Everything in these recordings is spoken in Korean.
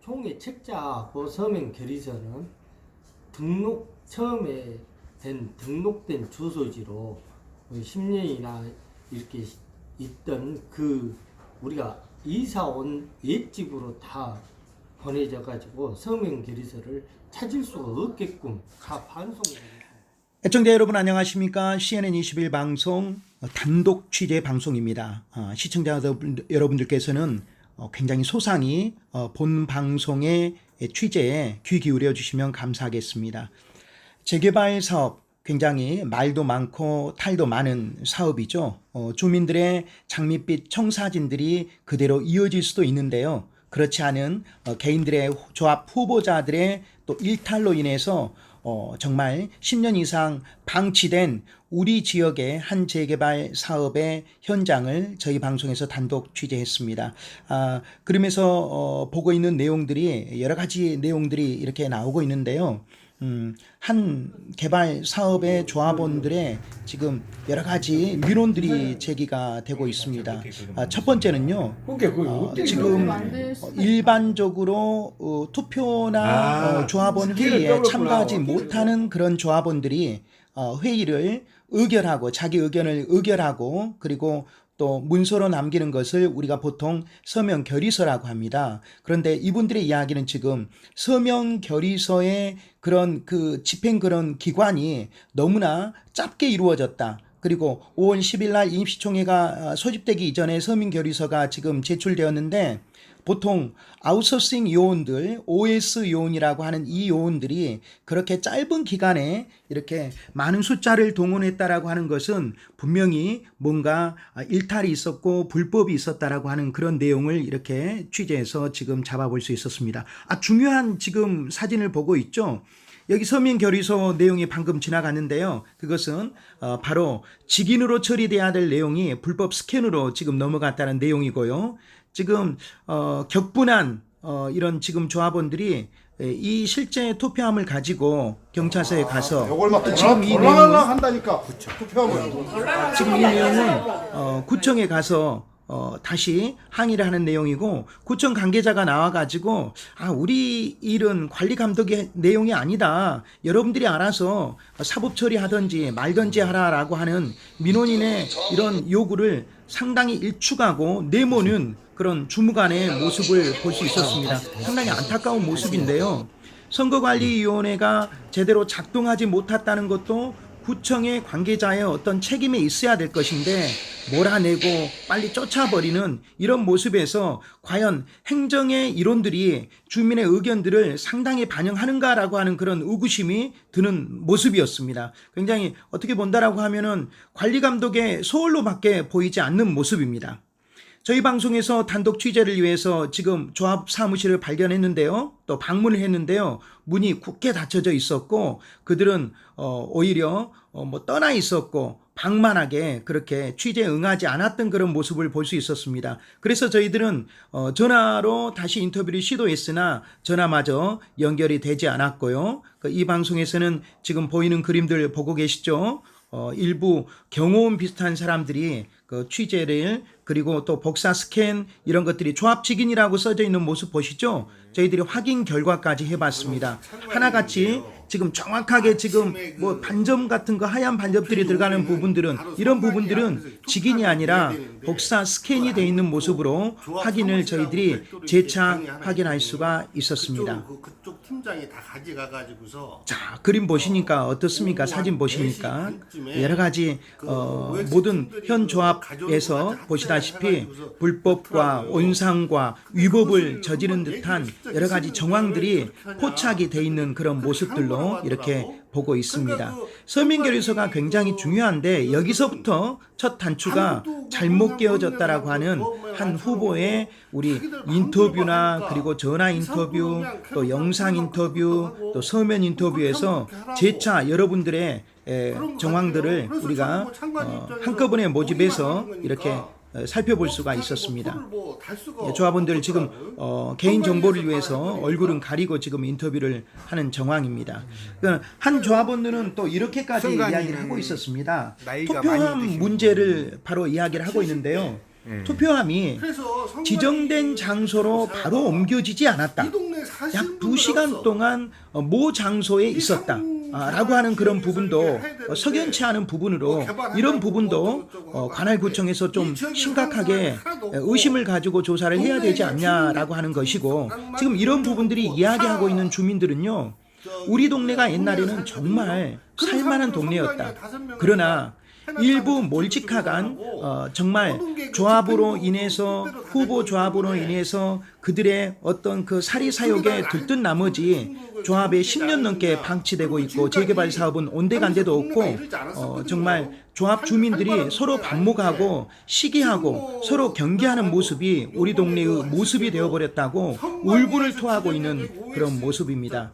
총회 책자 고 서명 결의서는 등록 처음에 된 등록된 주소지로 10년이나 이렇게 있던 그 우리가 이사 온 옛집으로 다 보내져 가지고 서명 결의서를 찾을 수가 없게끔 다 반송을 애청자 여러분 안녕하십니까? CNN 21 방송 어, 단독 취재 방송입니다. 어, 시청자 여러분- 여러분들께서는 어, 굉장히 소상히 어, 본 방송의 취재에 귀 기울여 주시면 감사하겠습니다. 재개발 사업 굉장히 말도 많고 탈도 많은 사업이죠. 어, 주민들의 장밋빛 청사진들이 그대로 이어질 수도 있는데요. 그렇지 않은 어, 개인들의 조합 후보자들의 또 일탈로 인해서 어, 정말 10년 이상 방치된 우리 지역의 한 재개발 사업의 현장을 저희 방송에서 단독 취재했습니다. 아, 그러면서 어, 보고 있는 내용들이 여러 가지 내용들이 이렇게 나오고 있는데요. 음, 한 개발 사업의 조합원들의 지금 여러 가지 민원들이 제기가 되고 있습니다. 아, 첫 번째는요. 그게 그 어, 지금. 어, 일반적으로 어, 투표나 아, 어, 조합원 회의에. 참가하지 못하는 그런 조합원들이 어, 회의를 의결하고 자기 의견을 의결하고 그리고 또 문서로 남기는 것을 우리가 보통 서명 결의서라고 합니다. 그런데 이분들의 이야기는 지금 서명 결의서의 그런 그 집행 그런 기관이 너무나 짧게 이루어졌다. 그리고 5월 10일 날 임시총회가 어, 소집되기 이전에 서명 결의서가 지금 제출되었는데 보통 아웃소싱 요원들, OS 요원이라고 하는 이 요원들이 그렇게 짧은 기간에 이렇게 많은 숫자를 동원했다라고 하는 것은 분명히 뭔가 일탈이 있었고 불법이 있었다라고 하는 그런 내용을 이렇게 취재해서 지금 잡아볼 수 있었습니다. 아, 중요한 지금 사진을 보고 있죠. 여기 서민 결의서 내용이 방금 지나갔는데요. 그것은 어, 바로 직인으로 처리돼야 될 내용이 불법 스캔으로 지금 넘어갔다는 내용이고요. 지금 어, 격분한 어, 이런 지금 조합원들이 에, 이 실제 투표함을 가지고 경찰서에 가서 막 지금 이 돌랑할랑 내용은 한다니까 투표하면 지금 이 내용은 어, 구청에 가서 어, 다시 항의를 하는 내용이고 구청 관계자가 나와가지고 아 우리 일은 관리 감독의 내용이 아니다. 여러분들이 알아서 사법 처리하든지 말든지 하라라고 하는 민원인의 이런 요구를 상당히 일축하고 내모는 그런 주무관의 모습을 볼 수 있었습니다. 상당히 안타까운 모습인데요. 선거관리위원회가 제대로 작동하지 못했다는 것도 구청의 관계자의 어떤 책임이 있어야 될 것인데 몰아내고 빨리 쫓아버리는 이런 모습에서 과연 행정의 이론들이 주민의 의견들을 상당히 반영하는가라고 하는 그런 의구심이 드는 모습이었습니다. 굉장히 어떻게 본다라고 하면은 관리 감독의 소홀로밖에 보이지 않는 모습입니다. 저희 방송에서 단독 취재를 위해서 지금 조합 사무실을 발견했는데요. 또 방문을 했는데요. 문이 굳게 닫혀져 있었고 그들은 어, 오히려 어, 뭐 떠나 있었고 방만하게 그렇게 취재에 응하지 않았던 그런 모습을 볼 수 있었습니다. 그래서 저희들은 어, 전화로 다시 인터뷰를 시도했으나 전화마저 연결이 되지 않았고요. 그이 방송에서는 지금 보이는 그림들 보고 계시죠? 어, 일부 경호원 비슷한 사람들이 그 취재를 그리고 또 복사 스캔 이런 것들이 조합 직인이라고 써져 있는 모습 보시죠? 저희들이 확인 결과까지 해봤습니다. 하나같이 지금 정확하게 지금 뭐 반점 같은 거 하얀 반점들이 들어가는 부분들은 이런 부분들은 직인이 아니라 복사 스캔이 돼 있는 모습으로 확인을 저희들이 재차 확인할 수가 있었습니다. 그쪽, 그, 그쪽 팀장이 다 가져가 가지고서 자 그림 보시니까 어떻습니까? 사진 보시니까 여러 가지 어, 모든 현 조합에서 보시다시피 불법과 온상과 위법을 저지른 듯한 여러 가지 정황들이 포착이 돼 있는 그런 모습들로 이렇게 보고 있습니다. 서민결의서가 굉장히 중요한데 여기서부터 첫 단추가 잘못 깨어졌다라고 하는 한 후보의 우리 인터뷰나 그리고 전화 인터뷰 또 영상 인터뷰 또 서면 인터뷰에서 재차 여러분들의 에, 정황들을 우리가 어, 한꺼번에 모집해서 이렇게 어, 살펴볼 수가 있었습니다. 예, 조합원들 지금 어, 개인 정보를 위해서 얼굴은 가리고 지금 인터뷰를 하는 정황입니다. 그한 조합원들은 또 이렇게까지 이야기를 하고 있었습니다. 투표함 문제를 바로 이야기를 하고 있는데요. 예. 투표함이 지정된 장소로 바로 옮겨지지 않았다. 약 2시간 동안 어, 모 장소에 있었다. 아, 라고 하는 그런 부분도 어, 석연치 않은 부분으로 이런 부분도 어, 관할구청에서 좀 심각하게 의심을 가지고 조사를 해야 되지 않냐라고 하는 것이고 지금 이런 부분들이 이야기하고 있는 주민들은요 우리 동네가 옛날에는 정말 살만한 동네였다. 그러나 일부 몰직하간 어, 정말 조합으로 인해서 후보 조합으로 인해서 그들의 어떤 그 사리 사욕에 들뜬 나머지 조합에 10년 넘게 방치되고 있고 재개발 사업은 온데간데도 없고 어, 정말 조합 주민들이 서로 반목하고 시기하고 서로 경계하는 모습이 우리 동네의 모습이 되어버렸다고 울분을 토하고 있는 그런 모습입니다.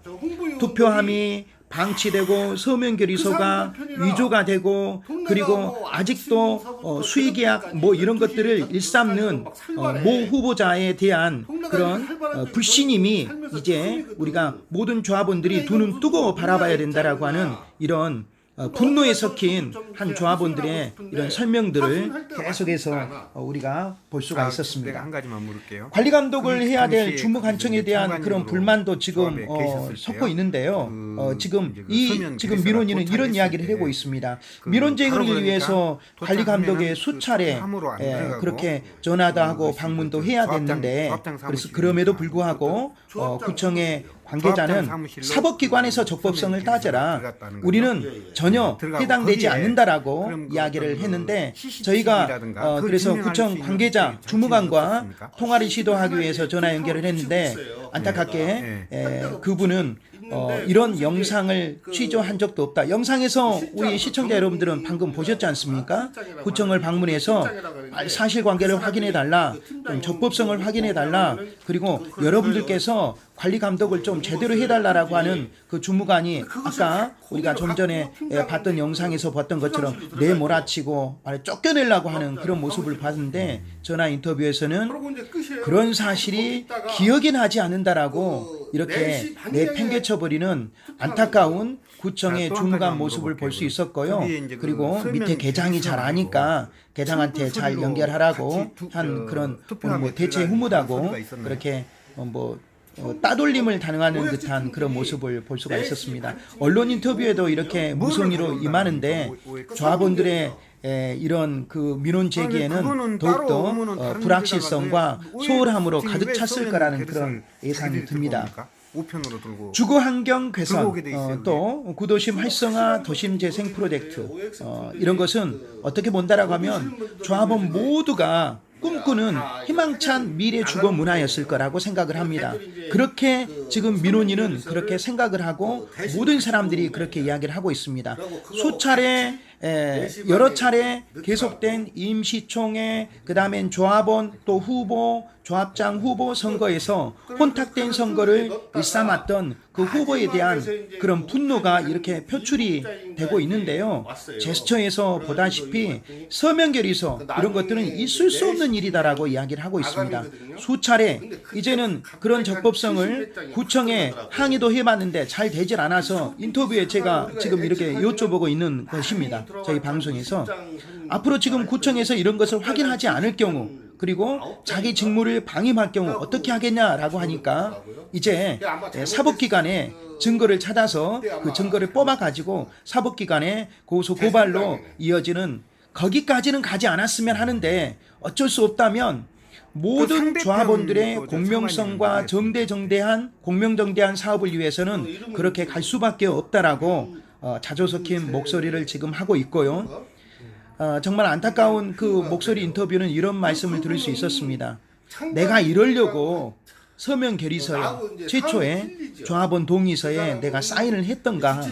투표함이 방치되고 서명 결의서가 위조가 되고 그리고 아직도 어, 수의계약 뭐 이런 것들을 일삼는 어, 모 후보자에 대한 그런 어, 불신임이 이제 우리가 모든 조합원들이 두 눈 뜨고 바라봐야 된다라고 하는 이런 어, 분노에 섞인 한 조합원들의 이런 설명들을 계속해서 어, 우리가 볼 수가 아, 있었습니다. 내가 한 가지만 물을게요. 관리 감독을 그 해야 될 주무관청에 그 대한 장관님으로 그런 불만도 지금 어, 섞고. 있는데요. 그 어, 지금 그이 지금 민원인은 이런 이야기를 때 하고 있습니다. 그 민원 제거를 위해서 관리 감독의 도착하면은 수차례 그 예, 그렇게 전화도 하고 그 방문도 그 해야 됐는데 그래서. 그럼에도 불구하고 어, 구청의 관계자는 사법기관에서 그 적법성을 따져라. 들어갔다는 거죠. 우리는 전혀 해당되지 않는다라고 이야기를 했는데 그 저희가 어, 그래서 구청 관계자 주무관과? 통화를 시도하기 위해서 전화 연결을 했는데 안타깝게 네. 에, 그분은 어, 이런 영상을 취조한 적도 없다. 영상에서 우리 시청자 여러분들은 방금 보셨지 않습니까? 구청을 방문해서 아, 사실관계를 확인해 달라, 좀 적법성을 확인해 달라, 그리고 여러분들께서 관리 감독을 좀 제대로 해달라라고 하는 그 주무관이 아까 우리가 좀 전에 예, 봤던 영상에서 봤던 것처럼 내 몰아치고 아래 쫓겨내려고 하는 그런 모습을 봤는데 전화 인터뷰에서는 그런 사실이 기억이 나지 않는다라고 이렇게 내팽개쳐 버리는 안타까운 구청의 주무관 가지만 모습을 볼 수. 있었고요. 그 그리고 설명 밑에 계장이 잘 아니까 계장한테 잘 연결하라고 한저 그런 뭐 대체 들어가는 후무다고? 그렇게 어, 뭐 어, 따돌림을 당하는 듯한 그런 모습을 볼 수가 있었습니다. 언론 인터뷰에도 이렇게 무성의로 임하는데 조합원들의 에, 이런 그 민원 제기에는 더욱더 어, 불확실성과 소홀함으로 가득 왜 찼을 거라는 그런 예상이 듭니다. 주거 환경 개선, 어, 또 구도심 활성화 도심 재생 프로젝트 어, 이런 것은 어떻게 본다라고 하면 조합원 모두가 꿈꾸는 희망찬 미래 주거 문화였을 거라고 생각을 합니다. 그렇게 지금 민원인은 그렇게 생각을 하고 모든 사람들이 그렇게 이야기를 하고 있습니다. 수차례 에, 여러 차례 계속된 임시총회, 그 다음엔 조합원 또 후보, 조합장 후보 선거에서 혼탁된 선거를 일삼았던 그 후보에 대한 그런 분노가 이렇게 표출이 되고 있는데요. 제스처에서 보다시피 서명 결의서 이런 것들은 있을 수 없는 일이다라고 이야기를 하고 있습니다. 수차례 이제는 그런 적법성을 구청에 항의도 해봤는데 잘 되질 않아서 인터뷰에 제가 지금 이렇게 여쭤보고 있는 것입니다. 저희 방송에서 앞으로 지금 구청에서 이런 것을 확인하지 않을 경우 그리고 자기 직무를 방임할 경우 어떻게 하겠냐라고 하니까 이제 사법기관에 증거를 찾아서 그 증거를 뽑아 가지고 사법기관에 고소 고발로 이어지는 거기까지는 가지 않았으면 하는데 어쩔 수 없다면 모든 조합원들의 그 공명성과 정대정대한 공명정대한 사업을 위해서는 그렇게 갈 수밖에 없다라고 어, 자조 섞인 목소리를 지금 하고 있고요. 어, 정말 안타까운 그 목소리 인터뷰는 이런 말씀을 들을 수 있었습니다. 내가 이러려고 서명 결의서에 최초에 조합원 동의서에 내가 사인을 했던가.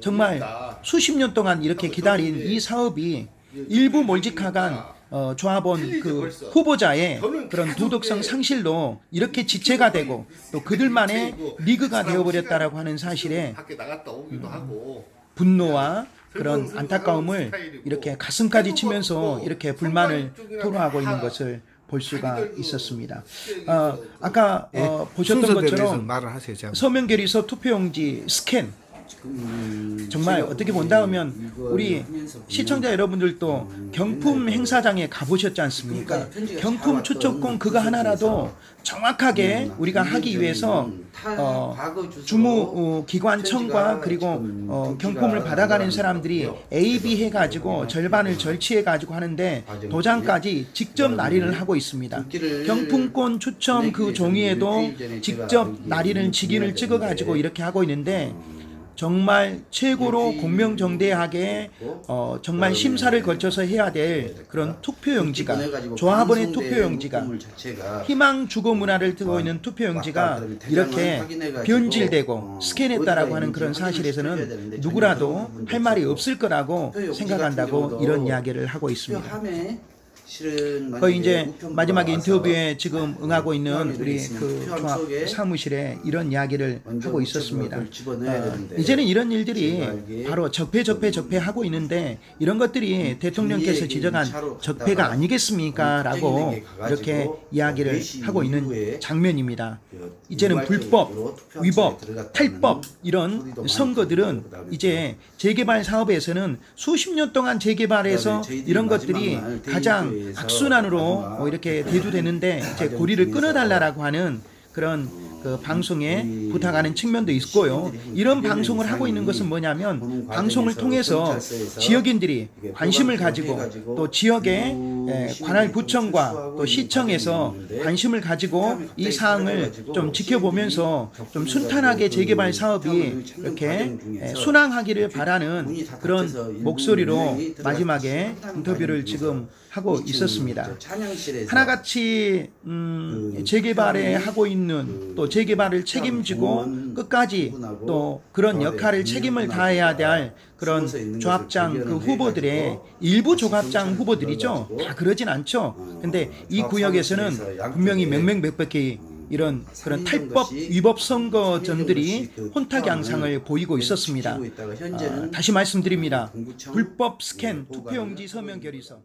정말 수십 년 동안 이렇게 기다린 이 사업이 일부 몰직하간 어, 조합원 그 후보자의 그런 도덕성 상실로 이렇게 지체가 되고 또 그들만의 리그가 되어버렸다라고 하는 사실에 하고. 분노와 그런 안타까움을 이렇게 가슴까지 치면서 이렇게 불만을 토로하고 있는 것을 볼 수가 있었습니다. 어, 아까 어, 보셨던 순서대로 해서 것처럼. 서명결의서 투표용지 스캔 정말 어떻게 본다 하면 우리 시청자 여러분들도 경품 행사장에 가보셨지 않습니까? 경품 추첨권 그거 하나라도 정확하게 우리가 하기 위해서 어, 주무 어, 기관청과 그리고 어, 경품을 받아가는 사람들이 A, B 해가지고 절반을 절취해가지고 하는데 도장까지 직접 날인을 하고 있습니다. 경품권 추첨 그 종이에도 직접 날인을 직인을 찍어가지고 이렇게 하고 있는데 정말 최고로 공명정대하게 어, 정말 심사를 거쳐서 해야 될 그런 투표용지가 조합원의 투표용지가 희망 주거 문화를 두고 있는 투표용지가 이렇게 변질되고 스캔했다라고 하는 그런 사실에서는 누구라도 할 말이 없을 거라고 생각한다고 이런 이야기를 하고 있습니다. 거의 이제 마지막 인터뷰에 지금 응하고 있는 우리 그 조합 사무실에 이런 이야기를 하고 있었습니다. 어, 이제는 이런 일들이 바로 적폐 적폐 적폐 하고 있는데 이런 것들이 대통령께서 지적한 적폐가 아니겠습니까? 라고 이렇게 이야기를 하고 있는 장면입니다. 이제는 불법, 위법, 탈법 이런 선거들은 이제 재개발 사업에서는 수십 년 동안 재개발해서 이런 것들이 가장 악순환으로 뭐 이렇게 대두되는데 이제 고리를 끊어달라라고 하는 그런 그 방송에 부탁하는 측면도 있고요. 이런 방송을 하고 있는 것은 뭐냐면 방송을 통해서 지역인들이 관심을 가지고 또 지역의 예, 관할 구청과 또 시청에서 관심을 가지고 이 사항을 좀 지켜보면서 좀 순탄하게 재개발 사업이 이렇게 예, 순항하기를 바라는 그런 목소리로 마지막에 인터뷰를 지금 하고 있었습니다. 하나같이 음, 재개발에 하고 있는 또 재개발을 책임지고 끝까지 또 그런 역할을 책임을 다해야 될 그런 조합장 그 후보들의 일부 조합장 후보들이죠. 다 그러진 않죠. 근데 이 구역에서는 분명히 명명백백히 이런 그런 탈법 위법 선거전들이 혼탁 양상을 보이고 있었습니다. 아, 다시 말씀드립니다. 불법 스캔 투표용지 서명 결의서